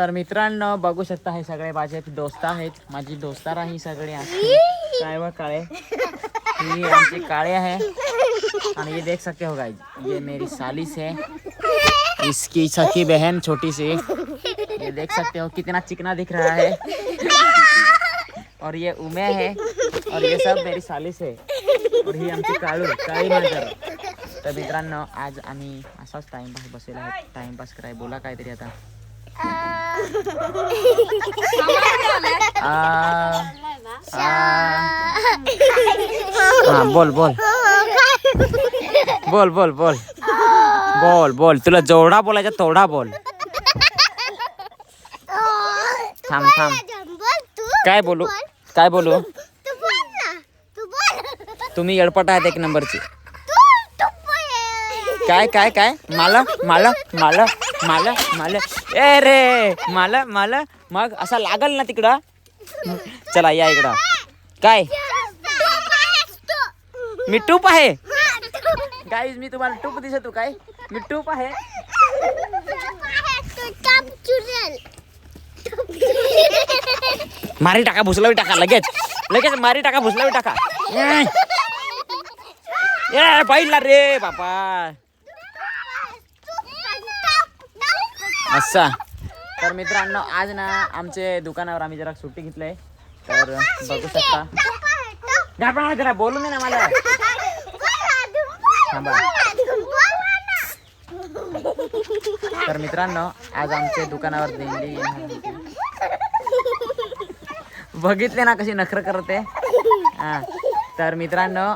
तर मित्रांनो बघू शकता हे सगळे माझे दोस्त आहेत. माझी दोस्तार ही सगळी आहे काय व काळे? ही आमची काळे आहे. आणि ये देख सकते हो गाइस ये मेरी सालिस है. इसकी सखी बहन छोटी सी. ये देख सकते हो कितना चिकना दिख रहा है. और ये उमे है. और ये सब मेरी सालिस है. और ही आमची काळू काळी मांजर. तर मित्रांनो आज आम्ही असाच टाइमपास बसेल आहे. टाइमपास कराय बोला काहीतरी आता. आ, आ, हा बोल बोल. बोल बोल बोल. बोल बोल. तुला जेवढा बोलायचा तेवढा बोल. थांब थांब. काय बोलू? काय बोलू? तुम्ही येडपट आहात एक नंबरची. काय काय काय? मला मला मला. मला मला. ए रे मला मला. मग असा लागल ना तिकडं. चला या इकडं. काय? मी टूप आहे. गाईज मी तुम्हाला टूप दिसतो काय? मी टूप आहे. मारी टाका भुसलावी टाका लगेच. लगेच मारी टाका भुसलावी टाका. ए, ए पाहिला रे बापा. असा. तर मित्रांनो आज ना आमचे दुकानावर आम्ही जरा सुट्टी घेतलंय. तर बघू शकता. घाबरा जरा बोलू नये ना मला. थांबा. तर मित्रांनो आज आमच्या दुकानावर दिंडी येणार बघितले ना कशी नखर करते. हां. तर मित्रांनो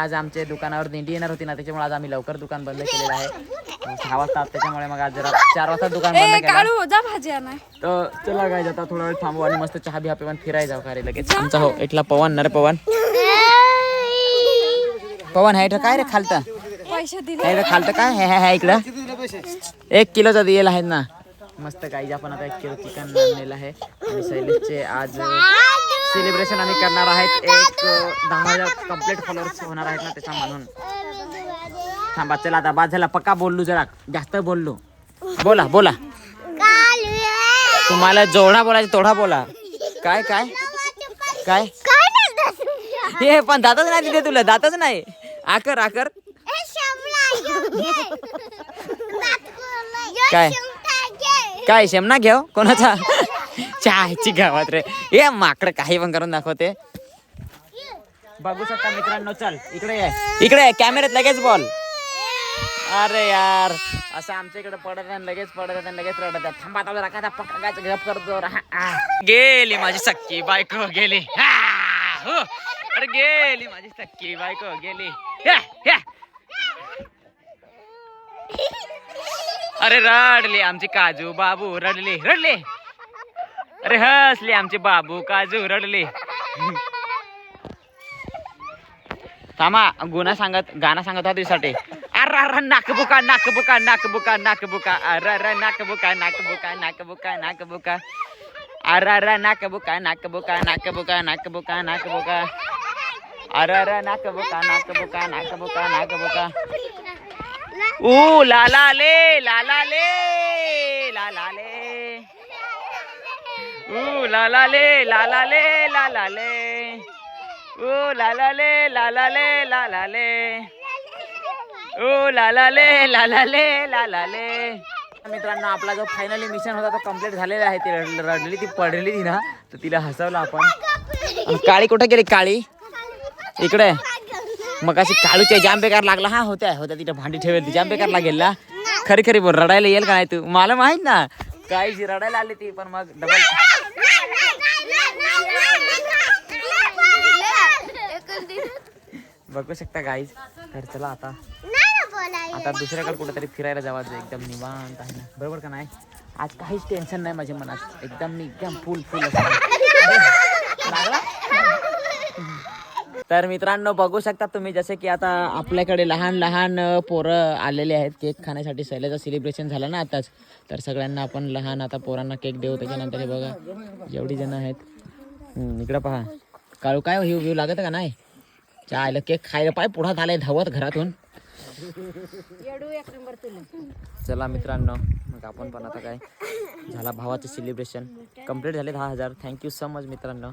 आज आमच्या दुकानावर दिंडी येणार होती ना त्याच्यामुळे आज आम्ही लवकर दुकान बंद केलेलं आहे. सहा वाजता त्याच्यामुळे मग आज जरा चार वाजता दुकान बंद केलं. काळू जा भाजी आणाय तर चला काय जाता थोडा वेळ थांबू आणि मस्त चहा बिहा पिऊन फिरायला जाऊ का रे लगेच आमचा हो इथला पवन नर पवन? पवन आहे इथं काय रे खालतं? पैसे दिले. हे इथं खालतं काय? हे हे हे इकडं. एक किलोचा दिलेला आहे ना. मस्त काही आपण आता एक किलो चिकन आणलेलं आहे. आणि शैलेशचे आज सेलिब्रेशन आम्ही करणार आहेत. एक अं, दहा हजार कंप्लीट फॉलोअर्स होणार आहेत ना त्याचा म्हणून थांबा चला आता बाद झाला पक्का बोललो जरा जास्त बोललो. बोला बोला. तुम्हाला जेवढा बोलायचं तेवढा बोला. काय काय? काय? हे पण दातच नाही तिथे तुला दातच नाही. आकर आकर. काय? काय शेमना घेऊ? कोणाचा? चहाची गावात रे. हे माकड काही पण करून दाखवते. बघू शकता मित्रांनो चल इकडे इकडे कॅमेऱ्यात लगेच बोल. अरे यार असं आमच्या इकडे पडत आहे लगेच पडत आहे आणि लगेच रडत थांबा थांबा आता जरा काय गप करतो रा- गेली माझी सक्की बायको गेली. हा, हो. अरे गेली माझी सक्की बायको गेली. अरे रडले आमची काजू बाबू रडले रडले. अरे हसले आमचे बाबू काजू रडले. थांबा गुन्हा सांगत गाणं सांगत होता तुझ्यासाठी. arara nak kebuka nak kebuka nak kebuka nak kebuka arara nak kebuka nak kebuka nak kebuka nak kebuka arara nak kebuka nak kebuka nak kebuka nak kebuka nak kebuka arara nak kebuka nak kebuka nak kebuka nak kebuka uh la la le la la le la la le uh la la le la la le la la le uh la la le la la le la la le ओ लालाले लालाले लालाले मित्रांनो आपला जो finally mission होता तो complete झालेला आहे. ती रड- रडली ती पडलेली ती ना. तर तिला हसवलं आपण. काळी कुठे गेली काळी? इकडे. मग अशी काळूच्या जाम बेकार लागला. हा होत्या होत्या तिथे भांडी ठेवेल ती. जाम बेकार लागेल ना. खरी खरी बोल रडायला येईल काय तू? मला माहीत ना. काळीची रडायला आली ती पण मग डबल बघू शकता गाईज तर चला आता. आता दुसऱ्याकडे कुठेतरी फिरायला जावायचं एकदम निवांत आहे ना. बरोबर का नाही? आज काहीच टेन्शन नाही माझ्या मनात. एकदम मी एकदम फुल फुल तर मित्रांनो बघू शकता तुम्ही जसे की आता आपल्याकडे लहान लहान पोरं आलेले आहेत. केक खाण्यासाठी सैल्याचं सेलिब्रेशन झालं ना आताच. तर सगळ्यांना आपण लहान आता पोरांना केक देऊ त्याच्यानंतर हे बघा जेवढी जण आहेत. इकडं पहा. काळू काय हो, हिव व्ह्यू लागत का नाही? चायला केक खायला पाय पुढा झालाय धावत घरातून. एक नंबर तुला चला मित्रांनो मग आपण पण आता काय झाला भावाचं सेलिब्रेशन कंप्लीट झाले दहा हजार. थँक्यू सो मच मित्रांनो.